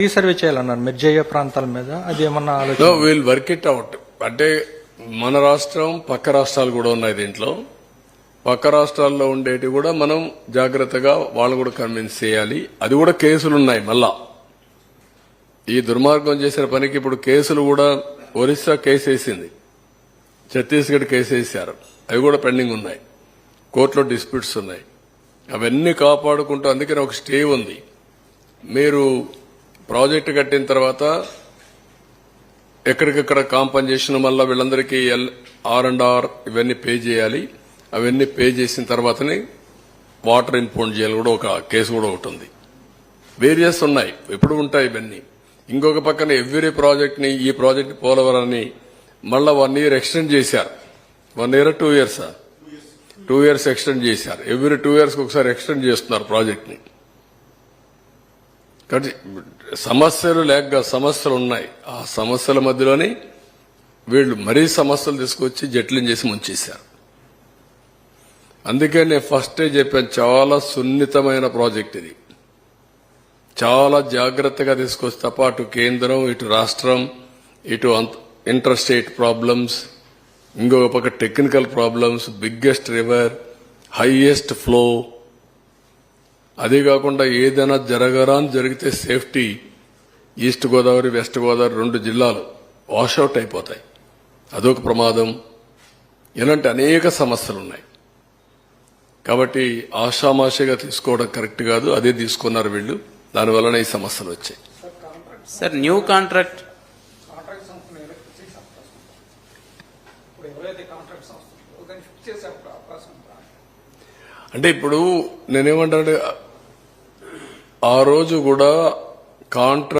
Resurvey చేయాలన్నారు మిర్జయ్య ప్రాంతాల మీద? అది ఏమన్నా ఆలోచన? We'll will work it out అంటే మన రాష్ట్రం పక్క రాష్ట్రాలు కూడా ఉన్నాయి దీంట్లో. పక్క రాష్ట్రాల్లో ఉండేటి కూడా మనం జాగ్రత్తగా వాళ్ళు కూడా కన్విన్స్ చేయాలి. అది కూడా కేసులు ఉన్నాయి మళ్ళా. ఈ దుర్మార్గం చేసిన పనికి ఇప్పుడు కేసులు కూడా ఒరిస్సా కేసు వేసింది. ఛత్తీస్గఢ్ కేసు వేశారు. అవి కూడా పెండింగ్ ఉన్నాయి. కోర్టులో డిస్ప్యూట్స్ ఉన్నాయి. అవన్నీ కాపాడుకుంటూ అందుకని ఒక స్టే ఉంది. మీరు ప్రాజెక్టు కట్టిన తర్వాత ఎక్కడికక్కడ కాంపన్సేషన్ వల్ల వీళ్ళందరికీ ఎల్ ఆర్ అండ్ ఆర్ ఇవన్నీ పే చేయాలి. అవన్నీ పే చేసిన తర్వాతనే వాటర్ ఇన్పౌండ్ చేయాలి కూడా ఒక కేసు కూడా ఒకటి ఉంది. వేరియస్ ఉన్నాయి. ఎప్పుడు ఉంటాయి ఇవన్నీ. ఇంకొక పక్కన ఎవ్రీ ప్రాజెక్ట్ని ఈ ప్రాజెక్ట్ పోలవరాన్ని మళ్ళా వన్ ఇయర్ ఎక్స్టెండ్ చేశారు. One year two years? Two years extend చేశారు. ఎవ్రీ టూ ఇయర్స్కి ఒకసారి ఎక్స్టెండ్ చేస్తున్నారు ప్రాజెక్ట్ని. కాబట్టి సమస్యలు లేక సమస్యలు ఉన్నాయి. ఆ సమస్యల మధ్యలోనే వీళ్ళు మరీ సమస్యలు తీసుకొచ్చి జట్లను చేసి ముంచేశారు. అందుకే నేను ఫస్టే చెప్పాను చాలా సున్నితమైన ప్రాజెక్ట్ ఇది. చాలా జాగ్రత్తగా తీసుకొస్తే తప్ప అటు కేంద్రం ఇటు రాష్ట్రం ఇటు ఇంటర్ స్టేట్ ప్రాబ్లమ్స్ ఇంకొక పక్క technical problems biggest river highest flow అదే కాకుండా ఏదైనా జరగరాని జరిగితే safety east Godavari west Godavari రెండు జిల్లాలు వాషౌట్ అయిపోతాయి. అదొక ప్రమాదం. ఇలాంటి అనేక సమస్యలు ఉన్నాయి కాబట్టి ఆషామాషిగా తీసుకోవడం కరెక్ట్ కాదు. అదే తీసుకున్నారు వీళ్ళు. దానివలన ఈ సమస్యలు వచ్చాయి. సార్ న్యూ కాంట్రాక్ట్ అంటే ఇప్పుడు నేనేమంటానంటే ఆ రోజు కూడా కాంట్రా